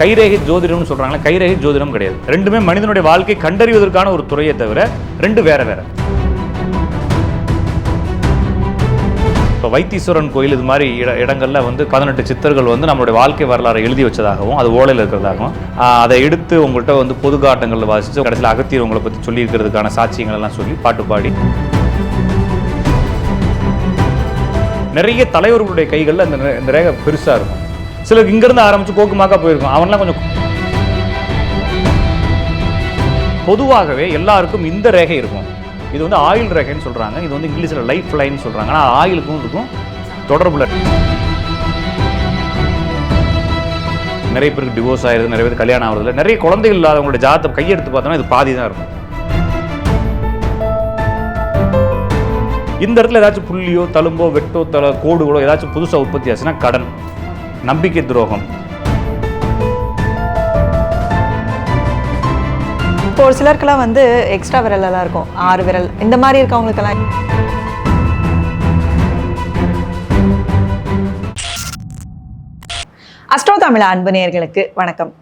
கைரேகை ஜோதிடம்னு சொல்றாங்களே கைரேகை ஜோதிடம் கிடையாது. ரெண்டுமே மனிதனுடைய வாழ்க்கை கண்டறிவதற்கான ஒரு துறையை தவிர ரெண்டு வேற வேற. இப்போ வைத்தீஸ்வரன் கோயில் இது மாதிரி இட இடங்கள்ல வந்து பதினெட்டு சித்தர்கள் வந்து நம்மளுடைய வாழ்க்கை வரலாறை எழுதி வச்சதாகவும் அது ஓலையில் இருக்கிறதாகவும் ஆஹ் அதை எடுத்து உங்கள்கிட்ட வந்து பொது காட்டங்களில் வாசித்து கடைசியில் அகத்தியர் உங்களை பற்றி சொல்லியிருக்கிறதுக்கான சாட்சியங்கள் எல்லாம் சொல்லி பாட்டு பாடி. நிறைய தலைவர்களுடைய கைகளில் அந்த இந்த ரேகை பெருசாக இருக்கும். சிலருக்கு இங்கேருந்து ஆரம்பித்து கோக்குமாக்கா போயிருக்கும். அவன்லாம் கொஞ்சம் பொதுவாகவே எல்லாருக்கும் இந்த ரேகை இருக்கும். இது வந்து ஆயில் ரேகைன்னு சொல்கிறாங்க இது வந்து இங்கிலீஷில் லைஃப் லைன் சொல்கிறாங்க ஆனால் ஆயிலுக்கும் இருக்கும் தொடர்புல நிறைய பேருக்கு டிவோர்ஸ் ஆயிருது நிறைய பேர் கல்யாணம் ஆகுறதுல நிறைய குழந்தைகள் இல்லாதவங்களோட ஜாதத்தை கையெடுத்து பார்த்தோம்னா இது பாதி தான் இருக்கும். இந்த இடத்துல ஏதாச்சும் புள்ளியோ தழும்போ வெட்டோ தல கோடுகளோ ஏதாச்சும் புதுசாக உற்பத்தி ஆச்சுன்னா கடன். நம்பிக்கை துரோகம். இப்போ ஒரு சிலருக்கெல்லாம் வந்து எக்ஸ்ட்ரா விரல் எல்லாம் இருக்கும். ஆறு விரல். இந்த மாதிரி இருக்கவங்களுக்கெல்லாம் அஸ்ட்ரோ தமிழ் அன்பு நேர்களுக்கு வணக்கம்.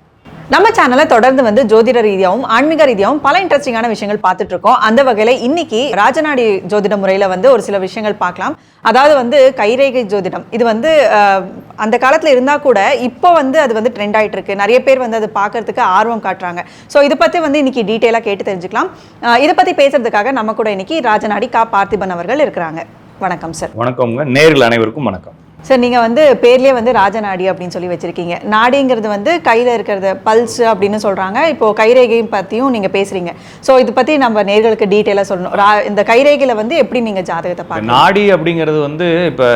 நம்ம சேனலை தொடர்ந்து வந்து ஜோதிட ரீதியாகவும் ஆன்மீக ரீதியாகவும் பல இன்ட்ரெஸ்டிங்கான விஷயங்கள் பார்த்துட்டு இருக்கோம். அந்த வகையில் இன்னைக்கு ராஜநாடி ஜோதிட முறையில் வந்து ஒரு சில விஷயங்கள் பார்க்கலாம். அதாவது வந்து கைரேகை ஜோதிடம். இது வந்து அந்த காலத்தில் இருந்தால் கூட இப்போ வந்து அது வந்து ட்ரெண்ட் ஆயிட்டு இருக்கு. நிறைய பேர் வந்து அது பார்க்கறதுக்கு ஆர்வம் காட்டுறாங்க. ஸோ இதை பற்றி வந்து இன்னைக்கு டீட்டெயிலாக கேட்டு தெரிஞ்சுக்கலாம். இதை பற்றி பேசுறதுக்காக நம்ம கூட இன்னைக்கு ராஜநாடி கா பார்த்திபன் அவர்கள் இருக்கிறாங்க. வணக்கம் சார் வணக்கம்ங்க. நேர்கள் அனைவருக்கும் வணக்கம். சார் நீங்கள் வந்து பேர்லேயே வந்து ராஜநாடி அப்படின்னு சொல்லி வச்சிருக்கீங்க. நாடிங்கிறது வந்து கையில் இருக்கிறது பல்ஸ் அப்படின்னு சொல்கிறாங்க இப்போது கைரேகையும் பற்றியும் நீங்கள் பேசுகிறீங்க ஸோ இதை பற்றி நம்ம நேர்களுக்கு டீட்டெயிலாக சொல்லணும். ரா- இந்த கைரேகையில் வந்து எப்படி நீங்கள் ஜாதகத்தை பார்க்க நாடி அப்படிங்கிறது வந்து இப்போ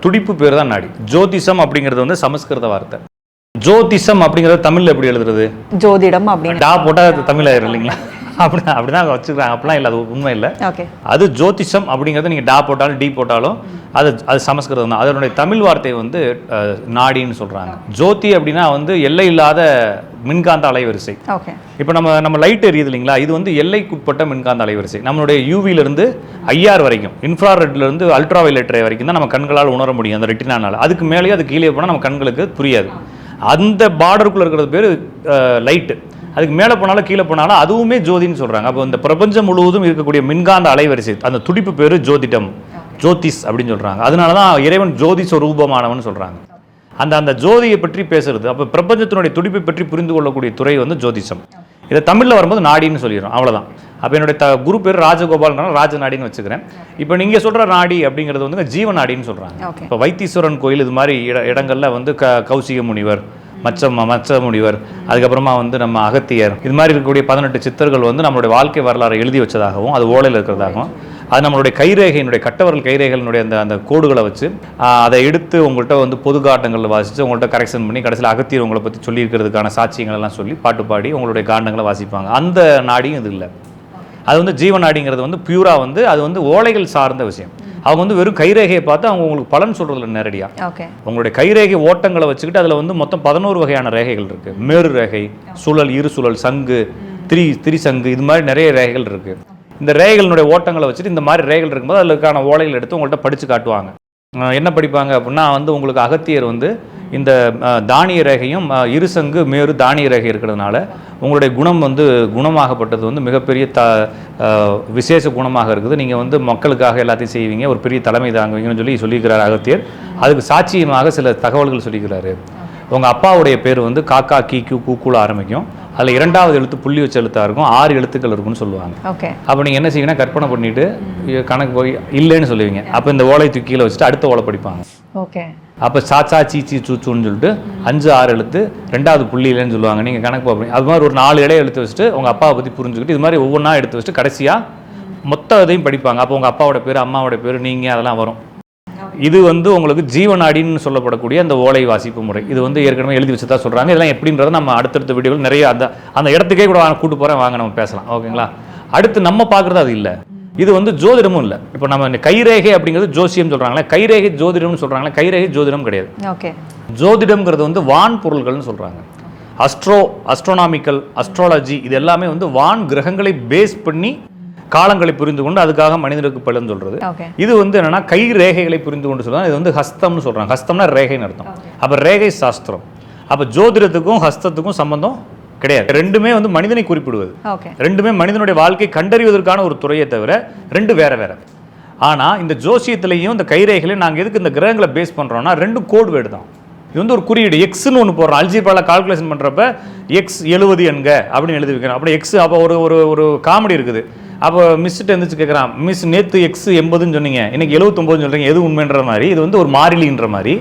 துடிப்பு பேர் தான் நாடி. ஜோதிஷம் அப்படிங்கிறது வந்து சமஸ்கிருத வார்த்தை. ஜோதிஷம் அப்படிங்கிறது தமிழ்ல எப்படி எழுதுறது? ஜோதிடம் அப்படின்னு. டா போட்டால் தமிழ் ஆயிரும் இல்லைங்களா? அப்படி அப்படிதான் வச்சுக்கிறாங்க. அப்படிலாம் இல்லை அது உண்மை இல்லை. ஓகே. அது ஜோதிஷம் அப்படிங்கிறது நீங்கள் டா போட்டாலும் டி போட்டாலும் அது அது சமஸ்கிருதம் தான். அதனுடைய தமிழ் வார்த்தை வந்து நாடின்னு சொல்கிறாங்க ஜோதி அப்படின்னா வந்து எல்லை இல்லாத மின்காந்த அலைவரிசை. ஓகே. இப்போ நம்ம நம்ம லைட் எரியுது இல்லைங்களா? இது வந்து எல்லைக்குட்பட்ட மின்காந்த அலைவரிசை. நம்மளுடைய இருந்து ஐஆர் வரைக்கும் இன்ஃப்ராரெட்ல இருந்து அல்ட்ரா வயலட் ரே வரைக்கும் தான் நம்ம கண்களால் உணர முடியும் அந்த ரெட்டினால அதுக்கு மேலேயே அது கீழே போனால் நம்ம கண்களுக்கு புரியாது. அந்த பார்டருக்குள்ள இருக்கிறது பேர் லைட்டு அதுக்கு மேலே போனாலும் கீழே போனாலும் அதுவுமே ஜோதின்னு சொல்றாங்க. அப்போ இந்த பிரபஞ்சம் முழுவதும் இருக்கக்கூடிய மின்காந்த அலைவரிசை அந்த துடிப்பு பேர் ஜோதிடம் ஜோதிஷ் அப்படின்னு சொல்றாங்க. அதனால தான் இறைவன் ஜோதி சொரூபமானவன் சொல்றாங்க. அந்த அந்த ஜோதியை பற்றி பேசுறது அப்போ பிரபஞ்சத்தினுடைய துடிப்பை பற்றி புரிந்து கொள்ளக்கூடிய துறை வந்து ஜோதிஷம். இதை தமிழில் வரும்போது நாடின்னு சொல்லிடுறோம் அவ்வளவுதான். அப்போ என்னுடைய த குரு பேர் ராஜகோபால்னால ராஜநாடின்னு வச்சுக்கிறேன். இப்போ நீங்கள் சொல்கிற நாடி அப்படிங்கிறது வந்து ஜீவநாடின்னு சொல்கிறாங்க இப்போ வைத்தீஸ்வரன் கோயில் இது மாதிரி இட இடங்கள்ல வந்து க கௌசிக முனிவர் மச்ச மச்ச முனிவர். அதுக்கப்புறமா வந்து நம்ம அகத்தியர். இது மாதிரி இருக்கக்கூடிய பதினெட்டு சித்தர்கள் வந்து நம்மளுடைய வாழ்க்கை வரலாறை எழுதி வச்சதாகவும் அது ஓலையில் இருக்கிறதாகவும் அது நம்மளுடைய கைரேகையினுடைய கட்டவரல் கைரேகையினுடைய அந்த அந்த கோடுகளை வச்சு அதை எடுத்து உங்கள்கிட்ட வந்து பொது காட்டங்களில் வாசித்து உங்கள்கிட்ட கரெக்ஷன் பண்ணி கடைசியில் அகத்தியர் உங்களை பற்றி சொல்லியிருக்கிறதுக்கான சாட்சியங்கள் எல்லாம் சொல்லி பாட்டு பாடி உங்களுடைய காண்டங்களை வாசிப்பாங்க. அந்த நாடியும் இது இல்லை. அது வந்து ஜீவநாடிங்கிறது வந்து பியூராக வந்து அது வந்து ஓலைகள் சார்ந்த விஷயம். அவங்க வந்து வெறும் கைரேகையை பார்த்து அவங்க உங்களுக்கு பலன் சொல்றதுல நேரடியா. ஓகே உங்களுடைய கைரேகை ஓட்டங்களை வச்சுக்கிட்டு அதுல வந்து மொத்தம் பதினோரு வகையான ரேகைகள் இருக்கு. மேரு ரேகை சுழல் இரு சுழல் சங்கு திரி திரிசங்கு இது மாதிரி நிறைய ரேகைகள் இருக்கு. இந்த ரேகைகளினுடைய ஓட்டங்களை வச்சுட்டு இந்த மாதிரி ரேகைகள் இருக்கும்போது அதுக்கான ஓலைகள் எடுத்து உங்கள்கிட்ட படிச்சு காட்டுவாங்க. என்ன படிப்பாங்க அப்படின்னா வந்து உங்களுக்கு அகத்தியர் வந்து இந்த தானிய ரேகையும் இருசங்கு மேரு தானிய ரேகை இருக்கிறதுனால உங்களுடைய குணம் வந்து குணமாகப்பட்டது வந்து மிகப்பெரிய த விசேஷ குணமாக இருக்குது. நீங்கள் வந்து மக்களுக்காக எல்லாத்தையும் செய்வீங்க. ஒரு பெரிய தலைமை தாங்குவீங்கன்னு சொல்லி சொல்லியிருக்கிறார் அகத்தியர். அதுக்கு சாட்சியமாக சில தகவல்கள் சொல்லிக்கிறாரு உங்கள் அப்பாவுடைய பேர் வந்து காக்கா கீ கியூ கூக்குல ஆரம்பிக்கும். அதில் இரண்டாவது எழுத்து புள்ளி வச்ச எழுத்தா இருக்கும். ஆறு எழுத்துக்கள் இருக்கும்னு சொல்லுவாங்க. ஓகே. அப்போ நீங்கள் என்ன செய்வீங்கன்னா கற்பனை பண்ணிட்டு இ- கணக்கு போய் இல்லைன்னு சொல்லுவீங்க. அப்போ இந்த ஓலை தூக்கி கீழே வச்சுட்டு அடுத்த ஓலை படிப்பாங்க. ஓகே. அப்போ சாச்சா சீச்சி சூச்சுன்னு சொல்லிட்டு அஞ்சு ஆறு எழுத்து ரெண்டாவது புள்ளி இல்லைன்னு சொல்லுவாங்க. நீங்கள் கணக்கு பார்ப்பீங்க. அது மாதிரி ஒரு நாலு இடையை எடுத்து வச்சுட்டு உங்கள் அப்பாவை பற்றி புரிஞ்சுக்கிட்டு இது மாதிரி ஒவ்வொன்றா எடுத்து வச்சுட்டு கடைசியாக மொத்த இதையும் படிப்பாங்க. அப்போ உங்கள் அப்பாவோட பேர் அம்மாவோட பேர் நீங்கள் அதெல்லாம் வரும். இது வந்து உங்களுக்கு ஜீவநாடின்னு சொல்லப்படக்கூடிய அந்த ஓலை வாசிப்பு முறை. இது வந்து ஏற்கனவே எழுதி வச்சு தான் சொல்கிறாங்க இதெல்லாம் எப்படின்றத நம்ம அடுத்தடுத்த வீடியோவில் நிறைய அந்த அந்த இடத்துக்கே கூட வாங்க கூட்டு போகிறேன் வாங்க நம்ம பேசலாம். ஓகேங்களா? அடுத்து நம்ம பார்க்குறது அது இல்லை. இது வந்து ஜோதிடமும் இல்லை. இப்போ நம்ம கைரேகை அப்படிங்கிறது ஜோசியம் சொல்கிறாங்களே கைரேகை ஜோதிடம்னு சொல்கிறாங்களே கைரேகை ஜோதிடம் கிடையாது. ஓகே. ஜோதிடம்ங்கிறது வந்து வான் பொருள்கள்னு சொல்கிறாங்க அஸ்ட்ரோ அஸ்ட்ரோனாமிக்கல் அஸ்ட்ராலஜி இது எல்லாமே வந்து வான் கிரகங்களை பேஸ் பண்ணி காலங்களை புரிந்து கொண்டு அதுக்காக மனிதனுக்கு பலன் சொல்றது. ஓகே. இது வந்து என்னன்னா கை ரேகைகளை புரிந்து கொண்டு சொல்றாங்க. இது வந்து ஹஸ்தம்னு சொல்றாங்க. ஹஸ்தம்னா ரேகைன்னு அர்த்தம். அப்ப ரேகை சாஸ்திரம். அப்போ ஜோதிடத்துக்கும் ஹஸ்தத்துக்கும் சம்பந்தம் கிடையாது. ரெண்டுமே வந்து மனிதனை குறிப்பிடுவது. ஓகே ரெண்டுமே மனிதனுடைய வாழ்க்கை கண்டறிவதற்கான ஒரு துறையை தவிர ரெண்டு வேற வேற. ஆனா இந்த ஜோசியத்திலையும் இந்த கைரேகையிலையும் நாங்க எதுக்கு இந்த கிரகங்களை பேஸ் பண்றோம்னா ரெண்டும் கோட் வேர்டு தான். இது வந்து ஒரு குறியீடு. எக்ஸ்னு ஒன்று போடுறோம். அல்ஜிபால கால்குலேஷன் பண்றப்ப எக்ஸ் எழுபது எண்க அப்படின்னு எழுதி வைக்கிறோம். அப்படி எக்ஸ் அப்போ ஒரு ஒரு ஒரு காமெடி இருக்குது. அப்போ மிஸ்ட்டு எந்திரிச்சு கேட்குறான் மிஸ் நேற்று எக்ஸ் எண்பதுன்னு சொன்னீங்க. இன்னைக்கு எழுபத்தொம்போதுன்னு சொல்றீங்க. எது உண்மைன்ற மாதிரி? இது வந்து ஒரு மாறிலின்ற மாதிரி.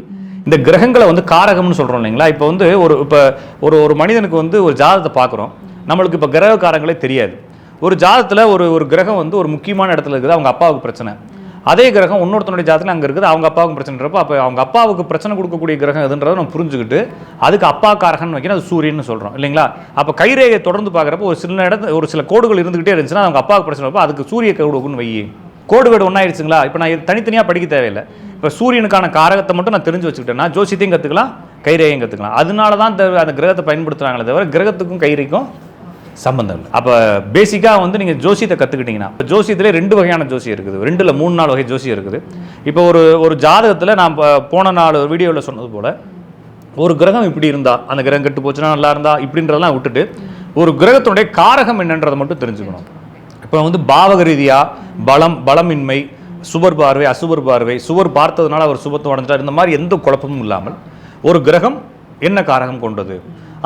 இந்த கிரகங்களை வந்து காரகம்னு சொல்கிறோம் இல்லைங்களா? இப்போ வந்து ஒரு இப்போ ஒரு ஒரு மனிதனுக்கு வந்து ஒரு ஜாதகத்தை பார்க்குறோம். நம்மளுக்கு இப்போ கிரக காரங்களே தெரியாது. ஒரு ஜாதத்தில் ஒரு ஒரு கிரகம் வந்து ஒரு முக்கியமான இடத்துல இருக்குது அவங்க அப்பாவுக்கு பிரச்சனை. அதே கிரகம் இன்னொருத்தனுடைய ஜாதத்தில் அங்கே இருக்குது அவங்க அப்பாவுக்கு பிரச்சனைன்றப்ப அப்போ அவங்க அப்பாவுக்கு பிரச்சனை கொடுக்கக்கூடிய கிரகம் எதுன்றதை நம்ம புரிஞ்சுக்கிட்டு அதுக்கு அப்பா காரகன் வைக்கணும். அது சூரியன் சொல்கிறோம் இல்லைங்களா? அப்போ கைரேகை தொடர்ந்து பார்க்குறப்ப ஒரு சில இடத்து ஒரு சில கோடுகள் இருந்துகிட்டே இருந்துச்சுன்னா அவங்க அப்பாவுக்கு பிரச்சனை அதுக்கு சூரிய கோடுக்குன்னு வை கோடு வேடு ஒன்றாயிருச்சுங்களா இப்போ நான் இது தனித்தனியாக படிக்க தேவையில்லை. இப்போ சூரியனுக்கான காரகத்தை மட்டும் நான் தெரிஞ்சு வச்சுக்கிட்டேன்னா ஜோசியத்தையும் கற்றுக்கலாம் கைரேகையும் கற்றுக்கலாம் அதனால தான் இந்த அந்த கிரகத்தை பயன்படுத்துகிறாங்களே தவிர கிரகத்துக்கும் கைரைக்கும் சம்பந்தம் இல்லை. அப்போ பேசிக்காக வந்து நீங்கள் ஜோசியத்தை கற்றுக்கிட்டீங்கன்னா இப்போ ஜோசியத்திலே ரெண்டு வகையான ஜோசியம் இருக்குது. ரெண்டில் மூணு நாலு வகை ஜோசியம் இருக்குது. இப்போ ஒரு ஒரு ஜாதகத்தில் நான் போன நாலு வீடியோவில் சொன்னது போல் ஒரு கிரகம் இப்படி இருந்தால் அந்த கிரகம் கெட்டு போச்சுன்னா நல்லா இருந்தால் இப்படின்றதெல்லாம் விட்டுட்டு ஒரு கிரகத்தினுடைய காரகம் என்னன்றதை மட்டும் தெரிஞ்சுக்கணும். இப்போ வந்து பாவக ரீதியாக பலம் பலமின்மை சுவர் பார்வை அசுவர் பார்வை சுவர் பார்த்ததுனால அவர் சுபத்துவம் அடைஞ்சார் இந்த மாதிரி எந்த குழப்பமும் இல்லாமல் ஒரு கிரகம் என்ன காரகம் கொண்டது?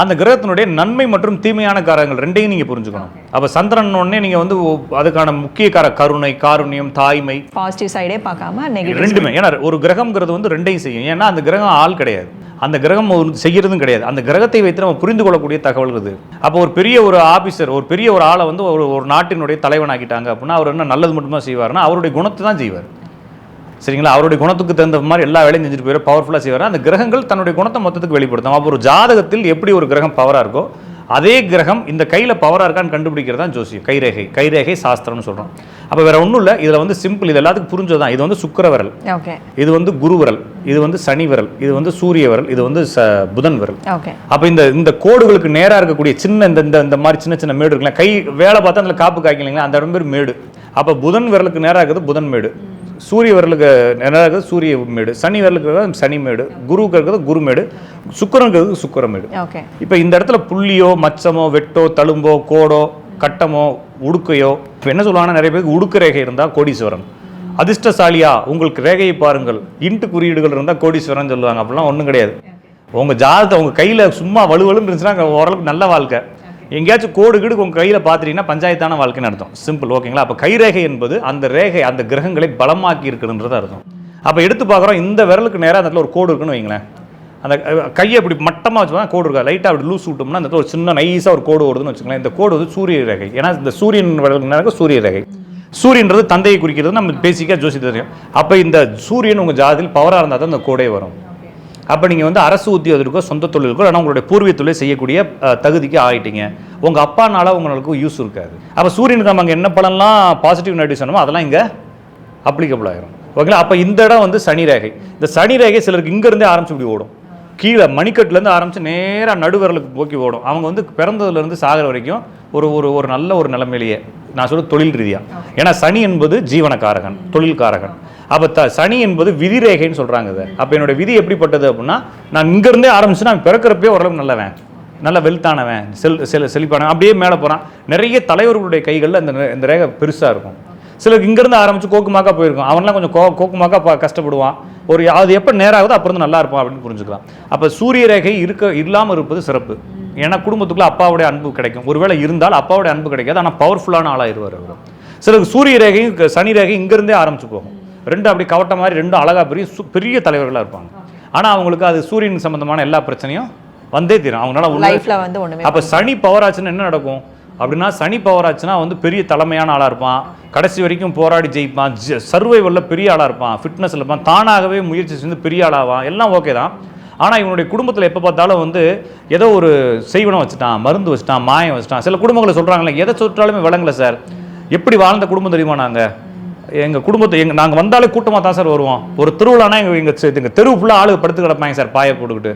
அந்த கிரகத்தினுடைய நன்மை மற்றும் தீமையான காரகங்கள் ரெண்டையும் நீங்க புரிஞ்சுக்கணும். அப்ப சந்திரன் உடனே நீங்க வந்து அதுக்கான முக்கிய கார கருணை காருண்யம் தாய்மை. பாசிட்டிவ் சைடே பார்க்காம ரெண்டுமே. ஏன்னா ஒரு கிரகம்ங்கிறது வந்து ரெண்டையும் செய்யும். ஏன்னா அந்த கிரகம் ஆள் கிடையாது. அந்த கிரகம் ஒரு செய்யறதும் கிடையாது. அந்த கிரகத்தை வைத்து நம்ம புரிந்து கொள்ளக்கூடிய தகவல் இது. அப்போ ஒரு பெரிய ஒரு ஆபீசர் ஒரு பெரிய ஒரு ஆளை வந்து ஒரு ஒரு நாட்டினுடைய தலைவனாக்கிட்டாங்க அப்படின்னா அவர் என்ன நல்லது மட்டுமா செய்வார்னா அவருடைய குணத்தை தான் செய்வார். சரிங்களா? அவருடைய குணத்துக்கு தகுந்த மாதிரி எல்லா வேலையும் செஞ்சுட்டு போயிரு பவர்ஃபுல்லாக செய்வார். அந்த கிரகங்கள் தன்னுடைய குணத்தை மொத்தத்துக்கு வெளிப்படுத்தும். அப்போ ஒரு ஜாதகத்தில் எப்படி ஒரு கிரகம் பவராக இருக்கோ அதே கிரகம் இந்த கையில் பவராக இருக்கான்னு கண்டுபிடிக்கிறது தான் ஜோசியம். கைரேகை கைரேகை சாஸ்திரம்னு சொல்கிறோம் அப்போ வேற ஒன்றும் இல்லை. இதில் வந்து சிம்பிள் இது எல்லாத்துக்கும் புரிஞ்சது இது வந்து சுக்கிர விரல் இது வந்து குரு விரல் இது வந்து சனி விரல் இது வந்து சூரிய விரல் இது வந்து ச புதன் விரல் அப்போ இந்த இந்த கோடுகளுக்கு நேராக இருக்கக்கூடிய சின்ன இந்த இந்த இந்த மாதிரி சின்ன சின்ன மேடு இருக்குல்ல கை வேலை பார்த்தா அதில் காப்பு காய்க்கலைங்களா? அந்த இடம் பேர் மேடு. அப்போ புதன் விரலுக்கு நேராக இருக்குது புதன் மேடு. சூரிய விரலுக்கு இருக்குது? சூரிய மேடு. சனி விரலுக்கு சனி மேடு. குருவுக்கு இருக்கிறது குரு மேடு. சுக்கிரனுக்கு சுக்கிர மேடு. ஓகே. இப்போ இந்த இடத்துல புள்ளியோ மச்சமோ வெட்டோ தழும்போ கோடோ கட்டமோ உடுக்கையோ இப்போ என்ன சொல்லுவாங்கன்னா நிறைய பேருக்கு உடுக்கு ரேகை இருந்தால் கோடீஸ்வரன். அதிர்ஷ்டசாலியா உங்களுக்கு ரேகையை பாருங்கள். இன்ட்டு குறியீடுகள் இருந்தால் கோடீஸ்வரன் சொல்லுவாங்க. அப்படிலாம் ஒன்றும் கிடையாது. உங்க ஜாதகத்தை உங்க கையில சும்மா வலுவலுன்னு இருந்துச்சுன்னா ஓரளவுக்கு நல்ல வாழ்க்கை. எங்கேயாச்சும் கோடு கீடு உங்கள் கையில் பார்த்துட்டீங்கன்னா பஞ்சாயத்தான வாழ்க்கைன்னு அர்த்தம். சிம்பிள் ஓகேங்களா அப்போ கைரேகை என்பது அந்த ரேகை அந்த கிரகங்களை பலமாக்கி இருக்குதுன்றது அர்த்தம். அப்போ எடுத்து பார்க்குறோம் இந்த விரலுக்கு நேராக அந்த இடத்துல ஒரு கோடு இருக்குன்னு வைங்களேன். அந்த கையை இப்படி மட்டமாக வச்சுப்பா கோடு இருக்கா? லைட்டாக அப்படி லூஸ் விட்டோம்னா அந்த ஒரு சின்ன நைஸாக ஒரு கோடு ஓடுதுன்னு வச்சுக்கலாம் இந்த கோடு வந்து சூரிய ரேகை. ஏன்னா இந்த சூரியன் விரலுக்கு நேராக சூரிய ரேகை. சூரியன்றது தந்தையை குறிக்கிறது நம்ம பேசிக்காக ஜோசி தெரியும். அப்போ இந்த சூரியன் உங்கள் ஜாதியில் பவராக இருந்தால் தான் இந்த கோடே வரும். அப்போ நீங்கள் வந்து அரசு உத்தியோகத்திற்கோ சொந்த தொழிலுக்கோ ஆனால் உங்களுடைய பூர்வீக தொழில் செய்யக்கூடிய தகுதிக்கு ஆகிட்டீங்க உங்கள் அப்பானால உங்களுக்கு யூஸ் இருக்காது. அப்போ சூரியனுக்கு நம்ம அங்கே என்ன பலன்லாம் பாசிட்டிவ் நெகட்டிவ் சொன்னோமோ அதெல்லாம் இங்கே அப்ளிகபிள் ஆகிரும் ஓகேங்களா? அப்போ இந்த இடம் வந்து சனி ரேகை. இந்த சனி ரேகை சிலருக்கு இங்கேருந்தே ஆரம்பிச்சு இப்படி ஓடும். கீழே மணிக்கட்டுலேருந்து ஆரம்பித்து நேராக நடுவிரலுக்கு போக்கி ஓடும். அவங்க வந்து பிறந்ததுலேருந்து சாகிற வரைக்கும் ஒரு ஒரு ஒரு நல்ல ஒரு நிலைமையிலேயே. நான் சொல்ல தொழில் ரீதியாக ஏன்னா சனி என்பது ஜீவனக்காரகன் தொழில்காரகன். அப்போ த சனி என்பது விதி ரேகைன்னு சொல்கிறாங்க இதை. அப்போ என்னோட விதி எப்படிப்பட்டது அப்படின்னா நான் இங்கேருந்தே ஆரம்பிச்சு நான் பிறக்கிறப்பே ஓரளவுக்கு நல்லவன். நல்ல வெல்த்தானவன் செல் செல் செழிப்பானவன். அப்படியே மேலே போகிறான் நிறைய தலைவர்களுடைய கைகளில் அந்த இந்த ரேகை பெருசாக இருக்கும். சிலருக்கு இங்கேருந்து ஆரம்பித்து கோக்குமாக்கா போயிருக்கும். அவன்லாம் கொஞ்சம் கோ கோக்குமாக்கா ப- கஷ்டப்படுவான். ஒரு அது எப்போ நேராகுதோ அப்புறம் இருந்து நல்லா இருப்பான் அப்படின்னு புரிஞ்சுக்கலாம். அப்போ சூரிய ரேகை இருக்க இல்லாமல் இருப்பது சிறப்பு. ஏன்னா குடும்பத்துக்குள்ளே அப்பாவுடைய அன்பு கிடைக்கும். ஒருவேளை இருந்தால் அப்பாவுடைய அன்பு கிடைக்காது ஆனால் பவர்ஃபுல்லான ஆளாயிருவார் அவர். சிலருக்கு சூரிய ரேகையும் க- சனி ரேகையும் இங்கேருந்தே ஆரம்பிச்சு போகும். ரெண்டு அப்படி கவட்ட மாதிரி ரெண்டும் அழகா பெரிய பெரிய தலைவர்களாக இருப்பாங்க. ஆனால் அவங்களுக்கு அது சூரியன் சம்பந்தமான எல்லா பிரச்சனையும் வந்தே தீரும். அவங்களால லைஃப்ல வந்து ஒண்ணுமே அப்போ சனி பவர் ஆச்சுன்னா என்ன நடக்கும்? அப்படின்னா சனி பவர் ஆச்சுன்னா வந்து பெரிய தலைமையான ஆளாக இருப்பான். கடைசி வரைக்கும் போராடி ஜெயிப்பான். சர்வைவலில் பெரிய ஆளாக இருப்பான். ஃபிட்னஸில் இருப்பான். தானாகவே முயற்சி செஞ்சு பெரிய ஆளாவான் எல்லாம் ஓகே தான். ஆனால் இவனுடைய குடும்பத்தில் எப்போ பார்த்தாலும் வந்து ஏதோ ஒரு செய்வனம் வச்சுட்டான் மருந்து வச்சுட்டான் மாயம் வச்சுட்டான். சில குடும்பங்களை சொல்கிறாங்களே எதை சொல்லிட்டாலுமே விளங்கல சார். எப்படி வாழ்ந்த குடும்பம் தெரியுமா நாங்கள் எங்கள் குடும்பத்தை எங்க நாங்கள் வந்தாலே கூட்டமாக தான் சார் வருவோம். ஒரு திருவிழானா எங்கள் எங்கள் எங்கள் தெரு ஃபுல்லாக ஆளு படுத்து கிடப்பாங்க சார் பாயை போட்டுக்கிட்டு.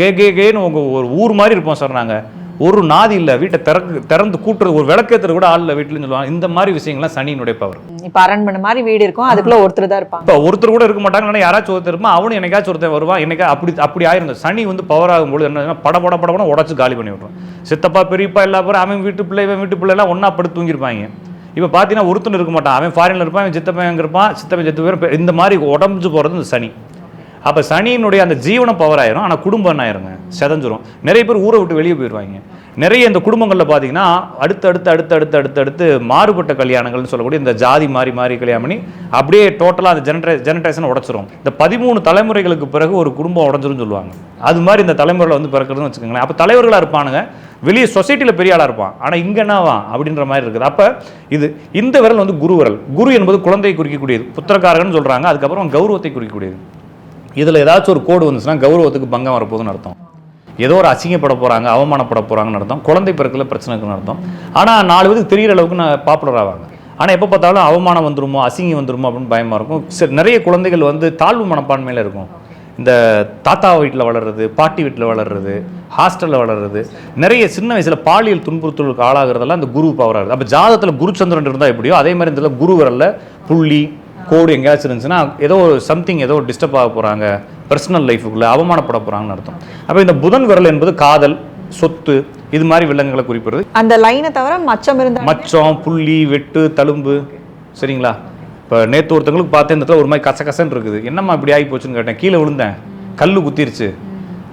கே கே கேன்னு உங்கள் ஒரு ஊர் மாதிரி இருப்போம் சார் நாங்கள் ஒரு நாதி இல்லை வீட்டை திறக்கு திறந்து கூட்டுறது ஒரு விளக்கேற்றுறது கூட ஆள் இல்லை வீட்டில்னு சொல்லுவாங்க. இந்த மாதிரி விஷயங்கள்லாம் சனியினுடைய பவர் இப்ப அரண்மனை மாதிரி வீடு இருக்கும் அதுக்குள்ள ஒருத்தர் தான் இருப்பாங்க. இப்போ ஒருத்தர் கூட இருக்க மாட்டாங்க யாராச்சும் ஒருத்தர் இருப்பான் அவனும் என்னைக்காச்சும் ஒருத்தர் வருவான். என்னைக்கா அப்படி அப்படி ஆயிருந்தது சனி வந்து பவர் ஆகும்போது என்ன பட பட படப்பட உடச்சு காலி பண்ணி விட்ருவான் சித்தப்பா பெரியப்பா எல்லா பேரும் அவன் வீட்டு பிள்ளை இவன் வீட்டு பிள்ளை எல்லாம் ஒன்றா படுத்து தூங்கியிருப்பாங்க. இப்போ பார்த்தீங்கன்னா ஒருத்தன் இருக்க மாட்டான். அவன் ஃபாரினில் இருப்பான் அவன் சித்தப்பன் இருப்பான் சித்தப்பன் செத்து பேர் இந்த மாதிரி உடம்பு போகிறது இந்த சனி. அப்போ சனியினுடைய அந்த ஜீவன பவர் ஆயிரும். ஆனால் குடும்பம் என்ன ஆயிருங்க? செதஞ்சிரும். நிறைய பேர் ஊரை விட்டு வெளியே போயிடுவாங்க நிறைய இந்த குடும்பங்களில் பார்த்தீங்கன்னா அடுத்து அடுத்து அடுத்து அடுத்து அடுத்து அடுத்து மாறுபட்ட கல்யாணங்கள்னு சொல்லக்கூடிய இந்த ஜாதி மாறி மாறி கல்யாணம் பண்ணி அப்படியே டோட்டலாக அந்த ஜெனரே ஜெனரேஷன் உடச்சிரும். இந்த பதிமூணு தலைமுறைகளுக்கு பிறகு ஒரு குடும்பம் உடஞ்சிரும்னு சொல்லுவாங்க. அது மாதிரி இந்த தலைமுறையில் வந்து பிறக்கிறதுன்னு வச்சுக்கோங்களேன். அப்போ தலைவர்களாக இருப்பானுங்க. வெளியே சொசைட்டியில் பெரிய ஆளாக இருப்பான். ஆனால் இங்கே என்னவா? அப்படின்ற மாதிரி இருக்குது. அப்போ இது இந்த விரல் வந்து குரு விரல். குரு என்பது குழந்தையை குறிக்கக்கூடியது. புத்திரக்காரகன்னு சொல்கிறாங்க அதுக்கப்புறம் கௌரவத்தை குறிக்கக்கூடியது. இதில் ஏதாச்சும் ஒரு கோடு வந்துச்சுன்னா கௌரவத்துக்கு பங்கம் வரப்போகுதுன்னு அர்த்தம். ஏதோ ஒரு அசிங்கப்பட போகிறாங்க அவமானப்பட போகிறாங்கன்னு அர்த்தம். குழந்தை பிறக்கல பிரச்சனை இருக்குன்னு அர்த்தம். ஆனால் நாலு பேருக்கு தெரிகிற அளவுக்கு நான் பாப்புலர் ஆவாங்க. ஆனால் எப்போ பார்த்தாலும் அவமானம் வந்துருமோ அசிங்கம் வந்துருமோ அப்படின்னு பயமாக இருக்கும். சரி நிறைய குழந்தைகள் வந்து தாழ்வு மனப்பான்மையில் இருக்கும். இந்த தாத்தா வீட்டில் வளர்றது பாட்டி வீட்டில் வளர்றது ஹாஸ்டலில் வளர்றது நிறைய சின்ன வயசில் பாலியல் துன்புறுத்தலுக்கு ஆளாகிறதெல்லாம் இந்த குரு பவராக இருக்குது அப்போ ஜாதகத்தில் குருச்சந்திரன் இருந்தால் எப்படியோ அதே மாதிரி இந்த குரு வரல புள்ளி கோடு எங்கேயாச்சும் இருந்துச்சுன்னா ஏதோ ஒரு சம்திங் ஏதோ டிஸ்டர்ப் ஆக போகிறாங்க பர்சனல் லைஃபுக்குள்ளே அவமானப்பட போகிறாங்கன்னு அர்த்தம். அப்போ இந்த புதன் விரல் என்பது காதல் சொத்து இது மாதிரி விலங்குகளை குறிப்பிடுறது. அந்த லைனை தவிர மச்சம் இருந்தா மச்சம் புள்ளி வெட்டு தழும்பு சரிங்களா? இப்போ நேற்று ஒருத்தங்களுக்கு பார்த்தேன் இந்த இடத்துல ஒரு மாதிரி கசகசன்னு இருக்குது. என்னம்மா இப்படி ஆகி போச்சுன்னு கேட்டேன் கீழே விழுந்தேன் கல் குத்திருச்சு.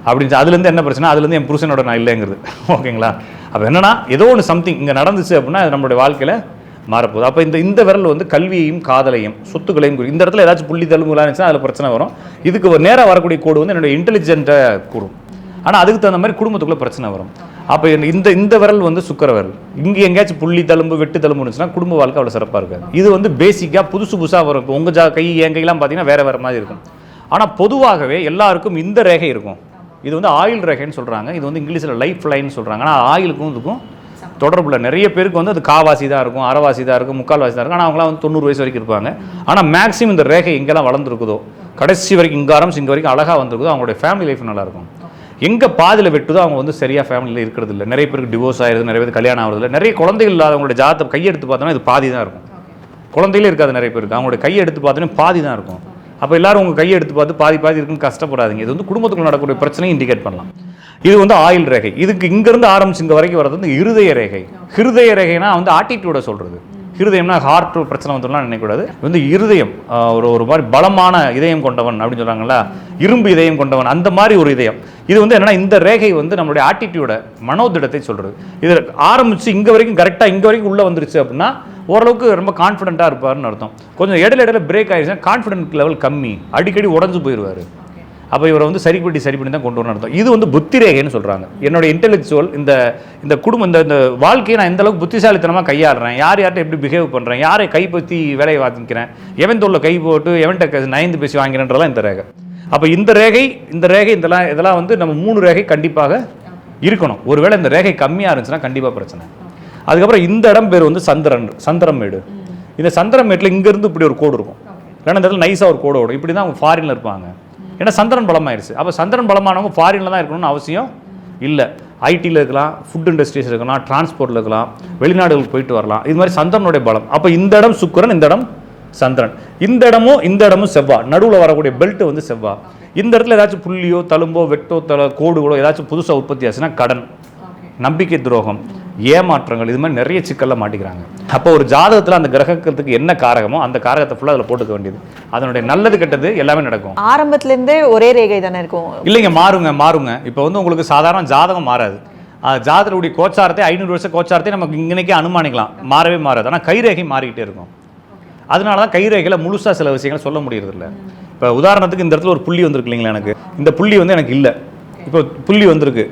அப்படின்னு அதுலேருந்து என்ன பிரச்சனை? அதுலேருந்து என் புருஷனோட நான் இல்லைங்கிறது. ஓகேங்களா? அப்போ என்னன்னா ஏதோ ஒன்று சம்திங் இங்கே நடந்துச்சு அப்படின்னா அது நம்மளுடைய வாழ்க்கையில் மாறப்போகுது. அப்போ இந்த இந்த விரல் வந்து கல்வியையும் காதலையும் சொத்துக்களையும் குறி இந்த இடத்துல ஏதாச்சும் புள்ளி தழும்புலாம் இருந்துச்சுன்னா அதில் பிரச்சனை வரும். இதுக்கு நேராக வரக்கூடிய கோடு வந்து என்னுடைய இன்டெலிஜென்ட்டை கூடும் ஆனால் அதுக்கு தகுந்த மாதிரி குடும்பத்துக்குள்ளே பிரச்சனை வரும். அப்போ இந்த இந்த விரல் வந்து சுக்கர விரல். இங்கே எங்கேயாச்சும் புள்ளி தழும்பு வெட்டு தழும்பு இருந்துச்சுன்னா குடும்ப வாழ்க்கை அவ்வளோ சிறப்பாக இருக்காது. இது வந்து பேசிக்காக புதுசு புதுசாக வரும். இப்போ உங்கள் ஜா கை என் கையெல்லாம் பார்த்தீங்கன்னா வேறு வேறு மாதிரி இருக்கும். ஆனால் பொதுவாகவே எல்லாருக்கும் இந்த ரேகை இருக்கும். இது வந்து ஆயில் ரேகைன்னு சொல்கிறாங்க இது வந்து இங்கிலீஷில் லைஃப் லைன் சொல்கிறாங்க ஆனால் ஆயிலுக்கும் இதுக்கும் தொடர்புல நிறைய பேருக்கு வந்து அது காவாசி தான் இருக்கும் அறவாசி தான் இருக்கும் முக்கால்வாசி தான் இருக்கும். ஆனால் அவங்களாம் வந்து தொண்ணூறு வயசு வரைக்கும் இருப்பாங்க. ஆனால் மேக்ஸிமம் இந்த ரேகை எங்கெல்லாம் வளர்ந்துருக்குதோ கடைசி வரைக்கும் இங்கே ஆரம்பிச்சு இங்கே வரைக்கும் அழகாக வந்திருக்குதோ அவங்களுடைய ஃபேமிலி லைஃப் நல்லா இருக்கும். எங்கே பாதியில் வெட்டுதோ அவங்க வந்து சரியாக ஃபேமிலியில் இருக்கிறது இல்லை நிறைய பேருக்கு டிவோர்ஸ் ஆயிருது நிறைய பேருக்கு கல்யாணம் ஆகுறது இல்லை நிறைய குழந்தைகள் இல்லாதவங்களோட ஜாதத்தை கையெடுத்து பார்த்தோன்னா இது பாதி தான் இருக்கும். குழந்தைகளே இருக்காது நிறைய பேருக்கு. அவங்களுடைய கையை எடுத்து பார்த்தோன்னா பாதி தான் இருக்கும். அப்போ எல்லாரும் உங்கள் கையை எடுத்து பார்த்து பாதி பாதி இருக்குன்னு கஷ்டப்படாதீங்க. இது வந்து குடும்பத்துக்குள்ள நடக்கக்கூடிய பிரச்சனையும் இண்டிகேட் பண்ணலாம். இது வந்து ஆயில் ரேகை. இதுக்கு இங்கேருந்து ஆரம்பிச்சு இங்கே வரைக்கும் வர்றது வந்து இருதய ரேகை. ஹிருதய ரேகைனா வந்து ஆட்டிடியூட சொல்கிறது இருதயம்னா ஹார்ட் பிரச்சனை வந்துடலாம் நினைக்கக்கூடாது. வந்து இருதயம் ஒரு ஒரு மாதிரி பலமான இதயம் கொண்டவன் அப்படின்னு சொல்கிறாங்களா இரும்பு இதயம் கொண்டவன் அந்த மாதிரி ஒரு இதயம். இது வந்து என்னன்னா இந்த ரேகை வந்து நம்மளுடைய ஆட்டிடியூட மனோதிடத்தை சொல்கிறது இது ஆரம்பித்து இங்கே வரைக்கும் கரெக்டாக இங்கே வரைக்கும் உள்ளே வந்துருச்சு அப்படின்னா ஓரளவுக்கு ரொம்ப கான்ஃபிடென்ட்டாக இருப்பார்னு அர்த்தம். கொஞ்சம் இடையில இடையில பிரேக் ஆயிடுச்சுன்னா கான்ஃபிடென்ட் லெவல் கம்மி. அடிக்கடி உடஞ்சு போயிடுவார் அப்போ இவரை வந்து சரி பண்ணி சரி பண்ணி தான் கொண்டு வரணும் அர்த்தம். இது வந்து புத்தி ரேகைன்னு சொல்கிறாங்க என்னோட இன்டெலெக்சுவல் இந்த இந்த குடும்பம் இந்த இந்த வாழ்க்கையை நான் எந்த அளவுக்கு புத்திசாலித்தனமாக கையாளுறேன் யார் யார்கிட்ட எப்படி பிஹேவ் பண்ணுறேன் யாரை கைப்பற்றி வேலையை வாங்கிக்கிறேன் எவன் தோல்ல கை போட்டு எவன்கிட்ட நயந்து பேசி வாங்கிறன்றதெல்லாம் இந்த ரேகை. அப்போ இந்த ரேகை இந்த ரேகை இதெல்லாம் இதெல்லாம் வந்து நம்ம மூணு ரேகை கண்டிப்பாக இருக்கணும். ஒருவேளை இந்த ரேகை கம்மியாக இருந்துச்சுன்னா கண்டிப்பாக பிரச்சனை. அதுக்கப்புறம் இந்த இடம் பேர் வந்து சந்திரன் சந்திரமேடு. இந்த சந்திரமேட்டில் இங்கேருந்து இப்படி ஒரு கோடு இருக்கும். இல்லைன்னா இந்த இடத்துல நைஸாக ஒரு கோடு ஓடும். இப்படி தான் அவங்க ஃபாரினில் இருப்பாங்க. ஏன்னா சந்திரன் பலமாயிருச்சு. அப்போ சந்திரன் பலமானவங்க ஃபாரினில் தான் இருக்கணும்னு அவசியம் இல்லை. ஐடியில் இருக்கலாம் ஃபுட் இண்டஸ்ட்ரீஸ் இருக்கலாம் டிரான்ஸ்போர்ட்டில் இருக்கலாம் வெளிநாடுகளுக்கு போயிட்டு வரலாம். இது மாதிரி சந்திரனுடைய பலம். அப்போ இந்த இடம் சுக்கிரன் இந்த இடம் சந்திரன். இந்த இடமும் இந்த இடமும் செவ்வா. நடுவில் வரக்கூடிய பெல்ட் வந்து செவ்வா. இந்த இடத்துல ஏதாச்சும் புள்ளியோ தழும்போ வெட்டோ தல கோடுகளோ ஏதாச்சும் புதுசாக உற்பத்தி ஆச்சுன்னா கடன். நம்பிக்கை துரோகம். ஏமாற்றங்கள் இது மாதிரி நிறைய சிக்கல்ல மாட்டிக்கிறாங்க. அப்போ ஒரு ஜாதகத்தில் அந்த கிரகத்துக்கு என்ன காரகமோ அந்த காரகத்தை ஃபுல்லாக அதில் போட்டுக்க வேண்டியது. அதனுடைய நல்லது கெட்டது எல்லாமே நடக்கும். ஆரம்பத்துல இருந்தே ஒரே ரேகை தானே இருக்கும்? இல்லைங்க மாறுங்க மாறுங்க. இப்போ வந்து உங்களுக்கு சாதாரண ஜாதகம் மாறாது. ஜாதகருடைய கோச்சாரத்தை ஐநூறு வருஷம் கோச்சாரத்தை நமக்கு இங்கனைக்கே அனுமானிக்கலாம். மாறவே மாறாது. ஆனால் கைரேகை மாறிக்கிட்டே இருக்கும். அதனால தான் கைரேகையில் முழுசாக சில விஷயங்களை சொல்ல முடியறதில்ல. இப்போ உதாரணத்துக்கு இந்த இடத்துல ஒரு புள்ளி வந்திருக்கு இல்லைங்களா எனக்கு? இந்த புள்ளி வந்து எனக்கு இல்லை. இப்போ புள்ளி வந்திருக்கு.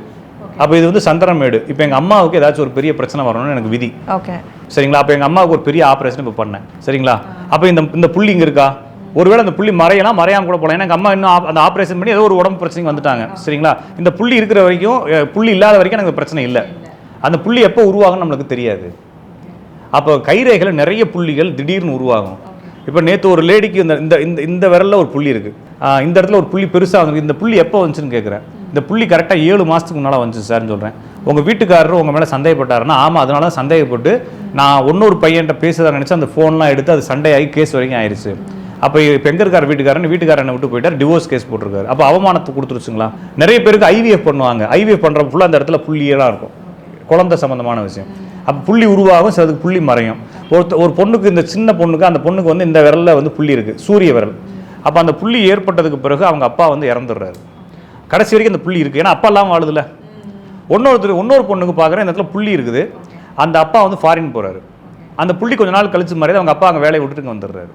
அப்போ இது வந்து சந்திரமேடு இப்போ எங்கள் அம்மாவுக்கு ஏதாச்சும் ஒரு பெரிய பிரச்சனை வரணும்னு எனக்கு விதி. ஓகே. சரிங்களா? அப்போ எங்கள் அம்மாவுக்கு ஒரு பெரிய ஆப்ரேஷன் இப்போ பண்ணேன். சரிங்களா? அப்போ இந்த இந்த புள்ளி இங்கே இருக்கா? ஒருவேளை அந்த புள்ளி மறையலாம் மறையாம கூட போகலாம் ஏன்னா எங்கள் அம்மா இன்னும் அந்த ஆப்ரேஷன் பண்ணி ஏதோ ஒரு உடம்பு பிரச்சனைக்கு வந்துட்டாங்க. சரிங்களா? இந்த புள்ளி இருக்கிற வரைக்கும் புள்ளி இல்லாத வரைக்கும் எனக்கு பிரச்சனை இல்லை. அந்த புள்ளி எப்போ உருவாகும்னு நம்மளுக்கு தெரியாது. அப்போ கைரேகையில நிறைய புள்ளிகள் திடீர்னு உருவாகும். இப்போ நேற்று ஒரு லேடிக்கு இந்த இந்த இந்த இந்த விரல்ல ஒரு புள்ளி இருக்கு. ஆஹ் இந்த இடத்துல ஒரு புள்ளி பெருசாக வந்து இந்த புள்ளி எப்போ வந்துச்சுன்னு கேட்குறேன் இந்த புள்ளி கரெக்டாக ஏழு மாதத்துக்கு முன்னால் வந்துச்சு சார்னு சொல்கிறேன் உங்கள் வீட்டுக்காரர் உங்கள் மேலே சந்தேகப்பட்டாருன்னா ஆமாம் அதனால தான் சந்தேகப்பட்டு நான் இன்னொரு பையன்கிட்ட பேசுறதா நினச்சி அந்த ஃபோன்லாம் எடுத்து அது சண்டையாகி கேஸ் வரைக்கும் ஆயிடுச்சு அப்போ இப்போ எங்கே இருக்கார் வீட்டுக்காரன் வீட்டுக்காரனை விட்டு போயிட்டார் டிவோர்ஸ் கேஸ் போட்டிருக்காரு. அப்போ அவமானத்தை கொடுத்துருச்சுங்களா? நிறைய பேருக்கு ஐவிஎஃப் பண்ணுவாங்க. ஐவிஎஃப் பண்ணுற ஃபுல்லாக அந்த இடத்துல புள்ளியெல்லாம் இருக்கும். குழந்தை சம்மந்தமான விஷயம். அப்போ புள்ளி உருவாகும் சிலதுக்கு புள்ளி மறையும். ஒருத்த ஒரு பொண்ணுக்கு இந்த சின்ன பொண்ணுக்கு அந்த பொண்ணுக்கு வந்து இந்த விரலில் வந்து புள்ளி இருக்குது சூரிய விரல். அப்போ அந்த புள்ளி ஏற்பட்டதுக்கு பிறகு அவங்க அப்பா வந்து இறந்துடுறாரு. கடைசி வரைக்கும் அந்த புள்ளி இருக்குது ஏன்னா அப்பா இல்லாமல் வாழுதுல இன்னொருத்தர் இன்னொரு பொண்ணுக்கு பார்க்குறேன் இந்த இடத்துல புள்ளி இருக்குது. அந்த அப்பா வந்து ஃபாரின் போகிறாரு அந்த புள்ளி கொஞ்ச நாள் கழிச்சு மாதிரி அவங்க அப்பா அங்கே வேலையை விட்டுட்டு வந்துடுறாரு.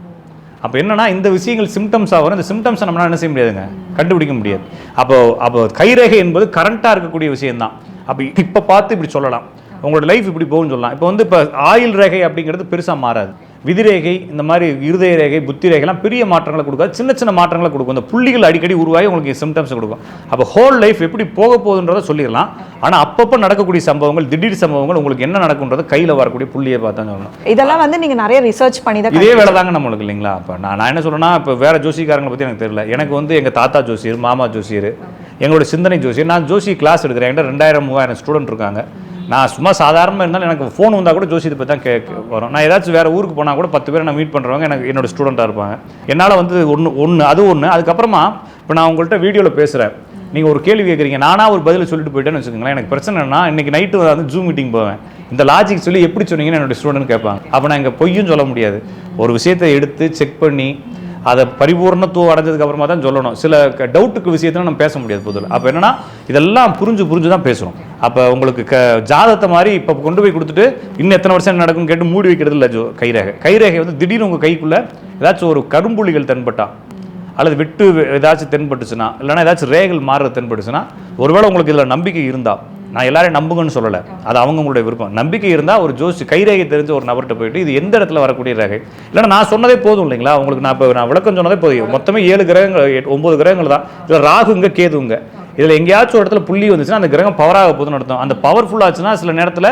அப்போ என்னன்னா இந்த விஷயங்கள் சிம்டம்ஸாக வரும். இந்த சிம்டம்ஸை நம்மளால் என்ன செய்ய முடியாதுங்க. கண்டுபிடிக்க முடியாது. அப்போ அப்போ கைரேகை என்பது கரண்ட்டாக இருக்கக்கூடிய விஷயம்தான். அப்போ இப்போ பார்த்து இப்படி சொல்லலாம். உங்களோட லைஃப் இப்படி போகும்னு சொல்லலாம். இப்போ வந்து இப்போ ஆயில் ரேகை அப்படிங்கிறது பெருசாக மாறாது. விதிரேகை இந்த மாதிரி இருதய ரேகை புத்தி ரேகைலாம் பெரிய மாற்றங்களை கொடுக்காது. சின்ன சின்ன மாற்றங்களை கொடுக்கும். இந்த புள்ளிகள் அடிக்கடி உருவாகி உங்களுக்கு சிம்டம்ஸ் கொடுக்கும். அப்போ ஹோல் லைஃப் எப்படி போக போகுதுன்றதை சொல்லிடலாம். ஆனால் அப்பப்போ நடக்கக்கூடிய சம்பவங்கள் திடீர் சம்பவங்கள் உங்களுக்கு என்ன நடக்குன்றது கையில் வரக்கூடிய புள்ளியை பார்த்தா சொல்லணும். இதெல்லாம் வந்து நீங்க நிறைய ரிசர்ச் பண்ணி தான் இதே வேலை தாங்க நம்மளுக்கு இல்லைங்களா? இப்போ நான் நான் என்ன சொல்றேன்னா இப்போ வேற ஜோசிக்காரங்களை பற்றி எனக்கு தெரியல. எனக்கு வந்து எங்கள் தாத்தா ஜோசியர் மாமா ஜோசியர் எங்களோட சிந்தனை ஜோசியர். நான் ஜோசி கிளாஸ் எடுக்கிறேன். என்கிட்ட ரெண்டாயிரம் மூவாயிரம் ஸ்டூடெண்ட் இருக்காங்க. நான் சும்மா சாதாரணமாக இருந்தாலும் எனக்கு ஃபோன் வந்தால் கூட ஜோசியத்தை பற்றி தான் கேட்க வரும். நான் ஏதாச்சும் வேறு ஊருக்கு போனால் கூட பத்து பேர் நான் மீட் பண்ணுறவங்க எனக்கு என்னோட ஸ்டூடெண்ட்டாக இருப்பாங்க. என்னால் வந்து ஒன்று ஒன்று அது ஒன்று அதுக்கப்புறமா இப்போ நான் உங்கள்கிட்ட வீடியோவில் பேசுகிறேன் நீங்கள் ஒரு கேள்வி கேட்குறீங்க நானாக ஒரு பதில் சொல்லிட்டு போயிட்டேன்னு வச்சுக்கோங்களேன். எனக்கு பிரச்சனை இன்றைக்கி இன்னைக்கு நைட்டு வந்து ஜூம் மீட்டிங் போவேன். இந்த லாஜிக் சொல்லி எப்படி சொன்னீங்கன்னு என்னோட ஸ்டூடெண்ட் கேட்பாங்க. அப்போ நான் இங்கே பொய்யும் சொல்ல முடியாது. ஒரு விஷயத்தை எடுத்து செக் பண்ணி அதை பரிபூர்ணத்துவம் அடைஞ்சதுக்கு அப்புறமா தான் சொல்லணும். சில டவுட்டுக்கு விஷயத்தில் நம்ம பேச முடியாது பொதுவில் அப்போ என்னன்னா இதெல்லாம் புரிஞ்சு புரிஞ்சு தான் பேசுகிறோம் அப்போ உங்களுக்கு க ஜாதத்தை மாதிரி இப்போ கொண்டு போய் கொடுத்துட்டு இன்னும் எத்தனை வருஷம் நடக்கும் நடக்கும்னு கேட்டு மூடி வைக்கிறது இல்லை ஜோ கைரேகை. கைரேகை வந்து திடீர்னு உங்கள் கைக்குள்ளே ஏதாச்சும் ஒரு கரும்புள்ளிகள் தென்பட்டா அல்லது விட்டு ஏதாச்சும் தென்பட்டுச்சுன்னா இல்லைன்னா ஏதாச்சும் ரேகல் மாறுறது தென்பட்டுச்சுன்னா ஒருவேளை உங்களுக்கு இதில் நம்பிக்கை இருந்தால் நான் எல்லாரையும் நம்புங்கன்னு சொல்லலை. அது அவங்கவுங்களுடைய விருப்பம். நம்பிக்கை இருந்தால் ஒரு ஜோசி கைரேகை தெரிஞ்ச ஒரு நபர்கிட்ட போயிட்டு இது எந்த இடத்துல வரக்கூடிய ரேகை? இல்லைன்னா நான் சொன்னதே போதும் இல்லைங்களா? உங்களுக்கு நான் இப்போ நான் விளக்கம் சொன்னதே போதும். மொத்தமே ஏழு கிரகங்கள் ஒன்பது கிரகங்கள் தான். இதில் ராகுங்க கேதுங்க இதில் எங்கேயாச்சும் ஒரு இடத்துல புள்ளி வந்துச்சுன்னா அந்த கிரகம் பவராக போதுன்னு அர்த்தம். அந்த பவர்ஃபுல் ஆச்சுன்னா சில நேரத்தில்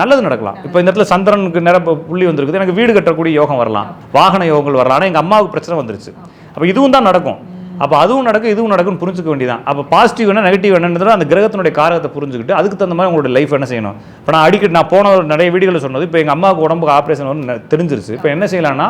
நல்லது நடக்கலாம். இப்போ இந்த இடத்துல சந்திரனுக்கு நிற புள்ளி வந்திருக்குது. எனக்கு வீடு கட்டக்கூடிய யோகம் வரலாம். வாகன யோகங்கள் வரலாம். ஆனால் எங்கள் அம்மாவுக்கு பிரச்சனை வந்துருச்சு. அப்போ இதுவும் தான் நடக்கும். அப்போ அதுவும் நடக்கும் இதுவும் நடக்கும்னு புரிஞ்சுக்க வேண்டியதான் அப்போ பாசிட்டிவ் என்ன நெகட்டிவ் என்னன்றது அந்த கிரகத்தினுடைய காரகத்தை புரிஞ்சுக்கிட்டு அதுக்கு தகுந்த மாதிரி உங்களோட லைஃப் என்ன செய்யணும்? இப்போ நான் அடிக்கடி நான் போன ஒரு நிறைய வீடுகளில் சொன்னது இப்போ எங்கள் அம்மாவுக்கு உடம்புக்கு ஆப்ரேஷன் வந்து தெரிஞ்சிருச்சு. இப்போ என்ன செய்யலாம்னா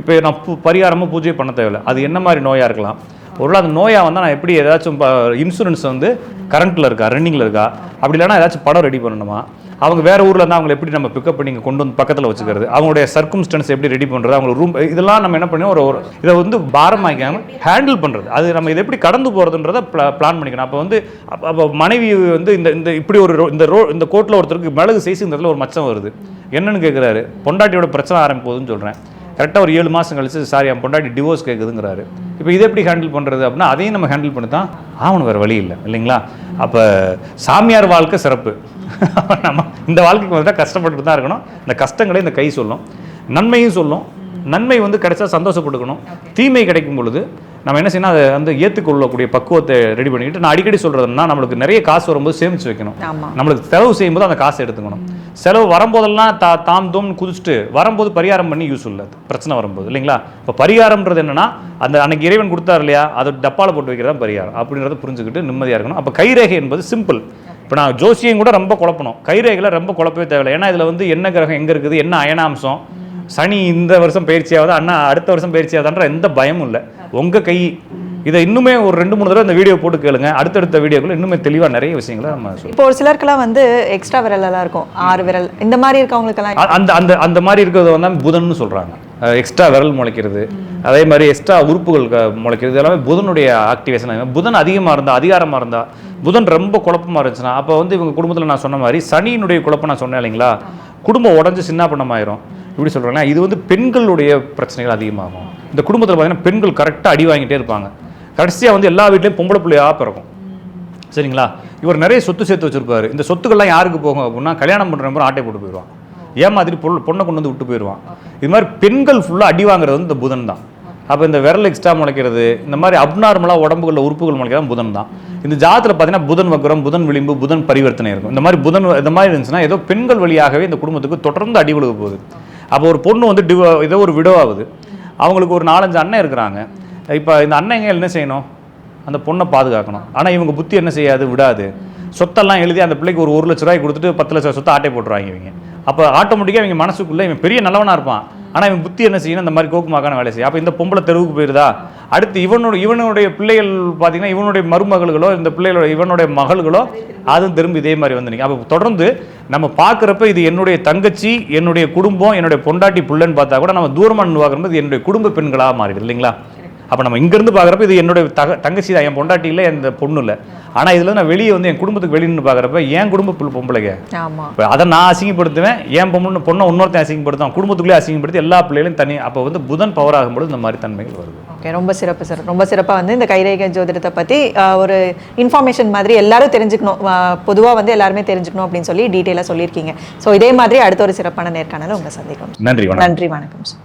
இப்போ நான் பூ பரிகாரமும் பூஜை பண்ண தேவையில்லை. அது என்ன மாதிரி நோயாக இருக்கலாம். ஒருவேளை அந்த நோயாக வந்தால் நான் எப்படி ஏதாச்சும் இன்சூரன்ஸ் வந்து கரண்ட்டில் இருக்கா ரன்னிங்கில் இருக்கா? அப்படி இல்லைன்னா ஏதாச்சும் படம் ரெடி பண்ணணுமா? அவங்க வேறு ஊரில் இருந்தால் அவங்களை எப்படி நம்ம பிக்கப் பண்ணி இங்கே கொண்டு வந்து பக்கத்தில் வச்சுக்கிறது? அவங்களுடைய சர்க்கம்ஸ்டன்ஸ் எப்படி ரெடி பண்ணுறது அவங்க ரூம் இதெல்லாம் நம்ம என்ன பண்ணுவோம் ஒரு ஒரு இதை வந்து பாரமாக்காமல் ஹேண்டில் பண்ணுறது அது நம்ம இதை எப்படி கடந்து போகிறதுன்றத பிளான் பண்ணிக்கணும். அப்போ வந்து அப்போ மனைவி வந்து இந்த இந்த இப்படி ஒரு ரோ- இந்த ரோ இந்த கோட்டில் ஒருத்தருக்கு மிளகு சைஸ் இந்த இடத்துல ஒரு மச்சம் வருது. என்னன்னு கேட்குறாரு பொண்டாட்டியோட பிரச்சனை ஆரம்பிப்போகுதுன்னு சொல்கிறேன் கரெக்டாக ஒரு ஏழு மாதம் கழிச்சு சாரி என் பொண்டாட்டி டிவோர்ஸ் கேட்குதுங்கிறாரு இப்போ இதை எப்படி ஹேண்டில் பண்ணுறது அப்படின்னா அதையும் நம்ம ஹேண்டில் பண்ணி தான் ஆகணும் வேறு வழி இல்லை. இல்லைங்களா? அப்போ சாமியார் வாழ்க்கை சிறப்பு. நம்ம இந்த வாழ்க்கைக்கு வந்து கஷ்டப்பட்டு தான் இருக்கணும். இந்த கஷ்டங்களை இந்த கை சொல்லும். நன்மையும் சொல்லும். நன்மை வந்து கிடைச்சா சந்தோஷப்பட்டுக்கணும். தீமை கிடைக்கும் பொழுது நம்ம என்ன செய்யணும் அதை வந்து ஏற்றுக்கொள்ளக்கூடிய பக்குவத்தை ரெடி பண்ணிக்கிட்டு நான் அடிக்கடி சொல்கிறதுனா நம்மளுக்கு நிறைய காசு வரும்போது சேமித்து வைக்கணும். நம்மளுக்கு செலவு செய்யும்போது அந்த காசை எடுத்துக்கணும். செலவு வரும்போதெல்லாம் தா தாம் தோம்னு குதிச்சுட்டு வரும்போது பரிகாரம் பண்ணி யூஸ் இல்லை. பிரச்சனை வரும்போது இல்லைங்களா? இப்போ பரிகாரம்ன்றது என்னன்னா அந்த அன்னைக்கு இறைவன் கொடுத்தார் இல்லையா அதை டப்பால போட்டு வைக்கிறது தான் பரிகாரம். அப்படின்றத புரிஞ்சுக்கிட்டு நிம்மதியாக இருக்கணும். அப்போ கைரேகை என்பது சிம்பிள் இப்போ நான் ஜோசியம் கூட ரொம்ப குழப்பணும். கைரேகையில் ரொம்ப குழப்பவே தேவையில்லை. ஏன்னா இதில் வந்து என்ன கிரகம் எங்கே இருக்குது என்ன அயனாம்சம்? சனி இந்த வருஷம் பயிற்சியாவது அண்ணா அடுத்த வருஷம் பயிற்சியாவதான்ற எந்த பயமும் இல்லை. உங்கள் கை இதை இன்னுமே ஒரு ரெண்டு மூணு தடவை இந்த வீடியோ போட்டு கேளுங்க. அடுத்தடுத்த வீடியோக்குள்ள இன்னுமே தெளிவாக நிறைய விஷயங்களை நம்ம இப்போ ஒரு சிலருக்குலாம் வந்து எக்ஸ்ட்ரா விரல் எல்லாம் இருக்கும். ஆறு விரல். இந்த மாதிரி இருக்கவங்களுக்கெல்லாம் அந்த அந்த அந்த மாதிரி இருக்கிறத வந்து புதன்னு சொல்றாங்க. எக்ஸ்ட்ரா விரல் முளைக்கிறது. அதே மாதிரி எக்ஸ்ட்ரா உறுப்புகள் முளைக்கிறது. எல்லாமே புதனுடைய ஆக்டிவேஷன் புதன் அதிகமாக இருந்தால் அதிகாரமாக இருந்தால் புதன் ரொம்ப குழப்பமா இருந்துச்சுன்னா அப்போ வந்து இவங்க குடும்பத்தில் நான் சொன்ன மாதிரி சனியினுடைய குழப்பம் நான் சொன்னேன் இல்லைங்களா? குடும்பம் உடஞ்சு சின்ன பண்ணமாயிரும் இப்படி சொல்கிறேன்னா இது வந்து பெண்களுடைய பிரச்சனைகள் அதிகமாகும். இந்த குடும்பத்தில் பார்த்தீங்கன்னா பெண்கள் கரெக்டாக அடி வாங்கிட்டே இருப்பாங்க. கடைசியாக வந்து எல்லா வீட்லேயும் பொம்பளை பிள்ளையாக பிறக்கும். சரிங்களா? இவர் நிறைய சொத்து சேர்த்து வச்சிருப்பாரு. இந்த சொத்துக்கள்லாம் யாருக்கு போகும் அப்படின்னா கல்யாணம் பண்ணுற நம்பர் ஆட்டை போட்டு போயிடுவான். ஏமாத்திட்டு பொருள் பொண்ணை கொண்டு வந்து விட்டு போயிடுவான். இது மாதிரி பெண்கள் ஃபுல்லாக அடி வாங்குறது வந்து இந்த புதன் தான். அப்போ இந்த விரல் எக்ஸ்ட்ரா முளைக்கிறது இந்த மாதிரி அப்நார்மலாக உடம்புகளில் உறுப்புகள் முளைக்கிறது புதன் தான். இந்த ஜாதத்தில் பார்த்தீங்கன்னா புதன் வக்ரம் புதன் விளிம்பு புதன் பரிவர்த்தனை இருக்கும். இந்த மாதிரி புதன் இந்த மாதிரி இருந்துச்சுன்னா ஏதோ பெண்கள் வழியாகவே இந்த குடும்பத்துக்கு தொடர்ந்து அடி விழுக போகுது. அப்போ ஒரு பொண்ணு வந்து டிவ ஏதோ ஒரு விடோ ஆகுது. அவங்களுக்கு ஒரு நாலஞ்சு அண்ணன் இருக்கிறாங்க. இப்போ இந்த அண்ணங்க என்ன செய்யணும்? அந்த பொண்ணை பாதுகாக்கணும். ஆனால் இவங்க புத்தி என்ன செய்யாது? விடாது. சொத்தெல்லாம் எழுதி அந்த பிள்ளைக்கு ஒரு ஒரு லட்ச ரூபாய் கொடுத்துட்டு பத்து லட்ச சொத்தை ஆட்டை போட்டுருவாங்க இவங்க. அப்போ ஆட்டோமேட்டிக்காக இவங்க மனசுக்குள்ளே இவன் பெரிய நல்லவனாக இருப்பான். ஆனால் இவன் புத்தி என்ன செய்யணும்? இந்த மாதிரி கோக்குமாக்கான வேலை செய்யும். அப்போ இந்த பொம்பளை தெருவுக்கு போயிருதா? அடுத்து இவனோட இவனுடைய பிள்ளைகள் பார்த்தீங்கன்னா இவனுடைய மருமகள்களோ இந்த பிள்ளைகளோட இவனுடைய மகள்களோ அதுவும் திரும்பி இதே மாதிரி வந்து நிற்கும் அப்போ தொடர்ந்து நம்ம பார்க்குறப்ப இது என்னுடைய தங்கச்சி என்னுடைய குடும்பம் என்னுடைய பொண்டாட்டி பிள்ளைன்னு பார்த்தா கூட நம்ம தூரமாக நின்று என்னுடைய குடும்ப பெண்களாக மாறிடுது இல்லைங்களா? அப்போ நம்ம இங்கேருந்து பார்க்குறப்ப இது என்னுடைய தக தங்கச்சி தான் என் பொண்டாட்டி இல்லை எந்த பொண்ணு இல்லை. ஆனால் இதில் நான் வெளியே வந்து என் குடும்பத்துக்கு வெளியே நின்று பார்க்குறப்ப என் குடும்ப பொம்பளைங்க. ஆமா. இப்போ அதை நான் அசிங்கப்படுத்துவேன் என் பொண்ணு பொண்ணை இன்னொருத்தன் அசிங்கப்படுத்துவான் குடும்பத்துக்குள்ளே அசிங்கப்படுத்தி எல்லா பிள்ளைகளையும் தனி அப்போ வந்து புதன் பவர் ஆகும்போது இந்த மாதிரி தன்மைகள் வருது. ஓகே ரொம்ப சிறப்பு சார். ரொம்ப சிறப்பாக வந்து இந்த கைரேகை ஜோதிடத்தை பற்றி ஒரு இன்ஃபர்மேஷன் மாதிரி எல்லாரும் தெரிஞ்சுக்கணும் பொதுவாக வந்து எல்லாருமே தெரிஞ்சுக்கணும் அப்படின்னு சொல்லி டீட்டெயிலாக சொல்லியிருக்கீங்க. ஸோ இதே மாதிரி அடுத்த ஒரு சிறப்பான நேர்காணல உங்களை சந்திக்கணும் நன்றி வணக்கம். நன்றி வணக்கம் சார்.